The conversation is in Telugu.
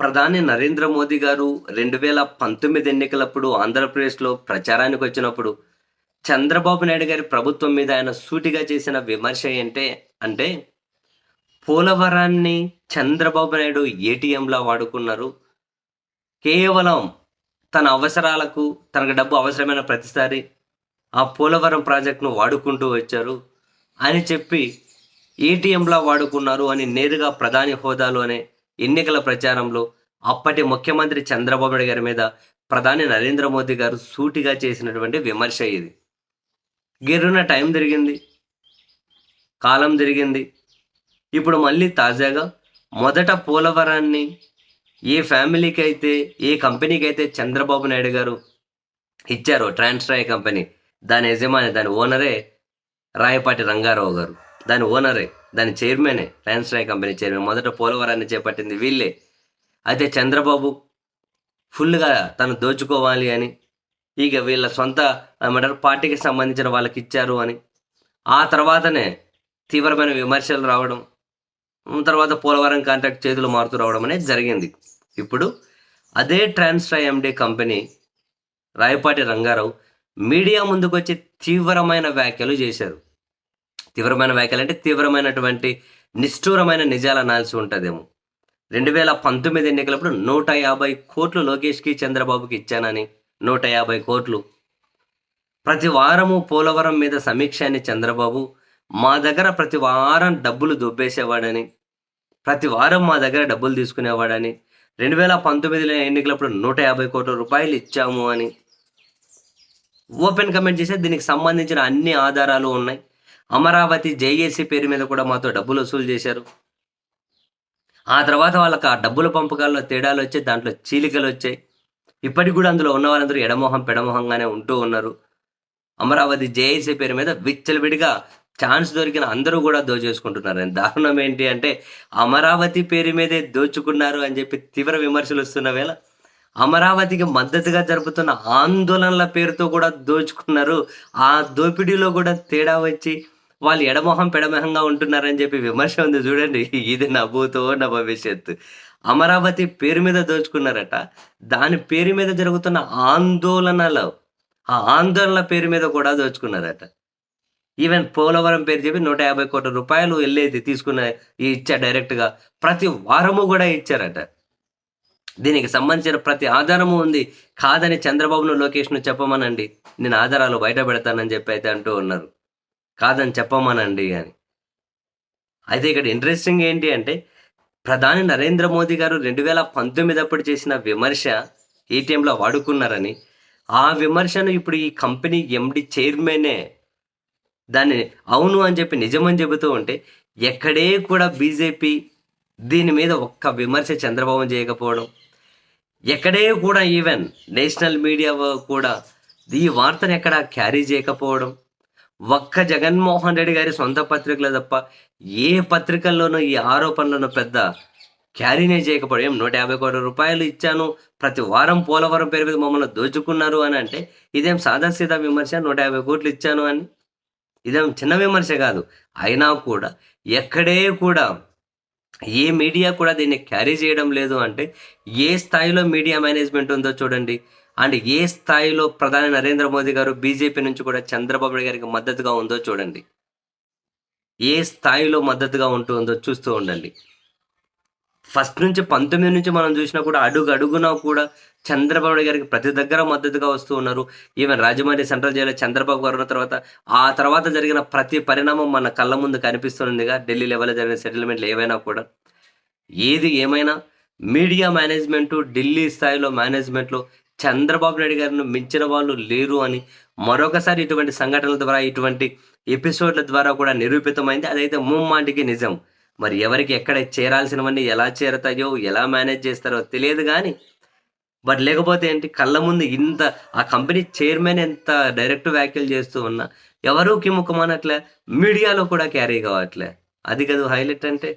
ప్రధాని నరేంద్ర మోదీ గారు రెండు వేల పంతొమ్మిది ఎన్నికలప్పుడు ఆంధ్రప్రదేశ్లో ప్రచారానికి వచ్చినప్పుడు చంద్రబాబు నాయుడు గారి ప్రభుత్వం మీద ఆయన సూటిగా చేసిన విమర్శ ఏంటే అంటే పోలవరాన్ని చంద్రబాబు నాయుడు ఏటీఎంలా వాడుకున్నారు. కేవలం తన అవసరాలకు తనకు డబ్బు అవసరమైన ప్రతిసారి ఆ పోలవరం ప్రాజెక్టును వాడుకుంటూ వచ్చారు అని చెప్పి ఏటీఎంలా వాడుకున్నారు అని నేరుగా ప్రధాని హోదాలోనే ఎన్నికల ప్రచారంలో అప్పటి ముఖ్యమంత్రి చంద్రబాబు నాయుడు గారి మీద ప్రధాని నరేంద్ర మోదీ గారు సూటిగా చేసినటువంటి విమర్శ ఇది. గిర్రున టైం తిరిగింది కాలం తిరిగింది. ఇప్పుడు మళ్ళీ తాజాగా మొదట పోలవరాన్ని ఏ ఫ్యామిలీకి అయితే ఏ కంపెనీకి అయితే చంద్రబాబు నాయుడు గారు ఇచ్చారో ట్రాన్స్ట్రాయ్ కంపెనీ దాని యజమాని దాని ఓనరే రాయపాటి రంగారావు గారు. దాని ఓనరే దాని చైర్మనే ట్రాన్స్ట్రాయ్ కంపెనీ చైర్మన్. మొదట పోలవరాన్ని చేపట్టింది వీళ్ళే. అయితే చంద్రబాబు ఫుల్గా తను దోచుకోవాలి అని ఇక వీళ్ళ సొంత ఏమంటారు పార్టీకి సంబంధించిన వాళ్ళకి ఇచ్చారు అని. ఆ తర్వాతనే తీవ్రమైన విమర్శలు రావడం తర్వాత పోలవరం కాంట్రాక్ట్ చేతులు మారుతూ రావడం అనేది జరిగింది. ఇప్పుడు అదే Transstroy MD company Rayapati Rangarao media ముందుకు వచ్చి తీవ్రమైన వ్యాఖ్యలు చేశారు. తీవ్రమైన వ్యాఖ్యలు అంటే తీవ్రమైనటువంటి నిష్ఠూరమైన నిజాలు అనాల్సి ఉంటుందేమో. రెండు వేల పంతొమ్మిది ఎన్నికలప్పుడు నూట యాభై కోట్లు లోకేష్కి చంద్రబాబుకి ఇచ్చానని నూట యాభై కోట్లు. ప్రతి వారము పోలవరం మీద సమీక్ష అని చంద్రబాబు మా దగ్గర ప్రతి వారం డబ్బులు దొబ్బేసేవాడని ప్రతి వారం మా దగ్గర డబ్బులు తీసుకునేవాడని రెండు వేల పంతొమ్మిదిలో ఎన్నికలప్పుడు నూట యాభై కోట్ల రూపాయలు ఇచ్చాము అని. ఓపెన్ కమెంట్ చేస్తే దీనికి సంబంధించిన అన్ని ఆధారాలు ఉన్నాయి. అమరావతి జేఏసీ పేరు మీద కూడా మాతో డబ్బులు వసూలు చేశారు. ఆ తర్వాత వాళ్ళకి ఆ డబ్బుల పంపకాల్లో తేడాలు వచ్చాయి దాంట్లో చీలికలు వచ్చాయి. ఇప్పటికి కూడా అందులో ఉన్న వాళ్ళందరూ ఎడమొహం పెడమొహంగానే ఉంటూ ఉన్నారు. అమరావతి జేఏసీ పేరు మీద విచ్చలవిడిగా ఛాన్స్ దొరికిన అందరూ కూడా దోచేసుకుంటున్నారు. దారుణం ఏంటి అంటే అమరావతి పేరు మీదే దోచుకున్నారు అని చెప్పి తీవ్ర విమర్శలు వస్తున్న వేళ అమరావతికి మద్దతుగా జరుపుతున్న ఆందోళనల పేరుతో కూడా దోచుకున్నారు. ఆ దోపిడీలో కూడా తేడా వచ్చి వాళ్ళు ఎడమొహం పెడమొహంగా ఉంటున్నారని చెప్పి విమర్శ ఉంది చూడండి. ఇది నవ్వుతో నా భవిష్యత్తు. అమరావతి పేరు మీద దోచుకున్నారట. దాని పేరు మీద జరుగుతున్న ఆందోళనలు ఆ ఆందోళనల పేరు మీద కూడా దోచుకున్నారట. ఈవెన్ పోలవరం పేరు చెప్పి నూట యాభై కోట్ల రూపాయలు వెళ్ళేది తీసుకున్న ఇచ్చా డైరెక్ట్గా ప్రతి వారము కూడా ఇచ్చారట. దీనికి సంబంధించిన ప్రతి ఆధారము ఉంది. కాదని చంద్రబాబును లోకేష్ను చెప్పమనండి. నేను ఆధారాలు బయట పెడతానని చెప్పి అయితే అంటూ ఉన్నారు. కాదని చెప్పమనండి అని. అయితే ఇక్కడ ఇంట్రెస్టింగ్ ఏంటి అంటే ప్రధాని నరేంద్ర మోదీ గారు రెండు వేల పంతొమ్మిది అప్పుడు చేసిన విమర్శ ఏటీఎంలో వాడుకున్నారని ఆ విమర్శను ఇప్పుడు ఈ కంపెనీ ఎండి చైర్మనే దాన్ని అవును అని చెప్పి నిజమని చెబుతూ ఉంటే ఎక్కడే కూడా బీజేపీ దీని మీద ఒక్క విమర్శ చంద్రబాబు చేయకపోవడం ఎక్కడే కూడా ఈవెన్ నేషనల్ మీడియా కూడా ఈ వార్తను ఎక్కడ క్యారీ చేయకపోవడం ఒక్క జగన్మోహన్ రెడ్డి గారి సొంత పత్రికలే తప్ప ఏ పత్రికల్లోనూ ఈ ఆరోపణలను పెద్ద క్యారీనే చేయకపోవడం. నూట యాభై కోట్ల రూపాయలు ఇచ్చాను ప్రతి వారం పోలవరం పేరు మీద మమ్మల్ని దోచుకున్నారు అని అంటే ఇదేం సాదాసీదా విమర్శ? నూట యాభై కోట్లు ఇచ్చాను అని? ఇదేం చిన్న విమర్శ కాదు. అయినా కూడా ఎక్కడే కూడా ఏ మీడియా కూడా దీన్ని క్యారీ చేయడం లేదు అంటే ఏ స్థాయిలో మీడియా మేనేజ్మెంట్ ఉందో చూడండి. అండ్ ఏ స్థాయిలో ప్రధాని నరేంద్ర మోదీ గారు బీజేపీ నుంచి కూడా చంద్రబాబు నాయుడు గారికి మద్దతుగా ఉందో చూడండి. ఏ స్థాయిలో మద్దతుగా ఉంటుందో చూస్తూ ఉండండి. ఫస్ట్ నుంచి పంతొమ్మిది నుంచి మనం చూసినా కూడా అడుగు అడుగునా కూడా చంద్రబాబు నాయుడు గారికి ప్రతి దగ్గర మద్దతుగా వస్తూ ఉన్నారు. ఈవెన్ రాజమండ్రి సెంట్రల్ జైల్లో చంద్రబాబు గారు ఉన్న తర్వాత ఆ తర్వాత జరిగిన ప్రతి పరిణామం మన కళ్ళ ముందు కనిపిస్తుందిగా ఢిల్లీ లెవెల్లో జరిగిన సెటిల్మెంట్లు ఏవైనా కూడా. ఏది ఏమైనా మీడియా మేనేజ్మెంట్ ఢిల్లీ స్థాయిలో మేనేజ్మెంట్లో చంద్రబాబు నాయుడు గారిని మించిన వాళ్ళు లేరు అని మరొకసారి ఇటువంటి సంఘటనల ద్వారా ఇటువంటి ఎపిసోడ్ల ద్వారా కూడా నిరూపితమైంది. అదైతే ముమ్మాటికి నిజం. మరి ఎవరికి ఎక్కడ చేరాల్సినవన్నీ ఎలా చేరతాయో ఎలా మేనేజ్ చేస్తారో తెలియదు కానీ బట్ లేకపోతే ఏంటి కళ్ళ ముందు ఇంత ఆ కంపెనీ చైర్మన్ ఎంత డైరెక్ట్ వ్యాఖ్యలు చేస్తూ ఉన్నా ఎవరూ కిముఖమనట్లే మీడియాలో కూడా క్యారీ కావట్లే. అది కదా హైలైట్ అంటే